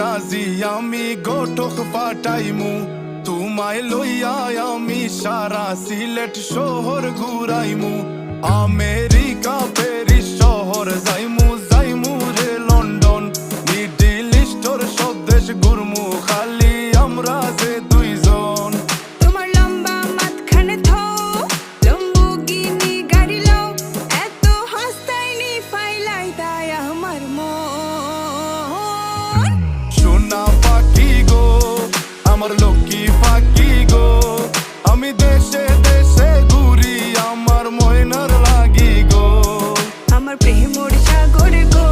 রাজি, আমি গোটক পাঠাইমু তোমায় লইয়া আমি সারা সিলেট শহর ঘুরাইমু। আমেরিকা, প্যারিস, শহর যাইমু যাইমু রে লন্ডন। মিডিল ইস্টর সব দেশ ঘুরমু, খালি আমরা যে দুইজন। তোমার লম্বা থো লম্বুগিনি গাড়ি লো এত হাসতাইনি ফাইলাই তাই আমার মন। ফাঁকি ফাঁকি গো? আমি দেশে দেশে ঘুরি, আমার ময়নার লাগি গো। আমার প্রেম সাগর গো।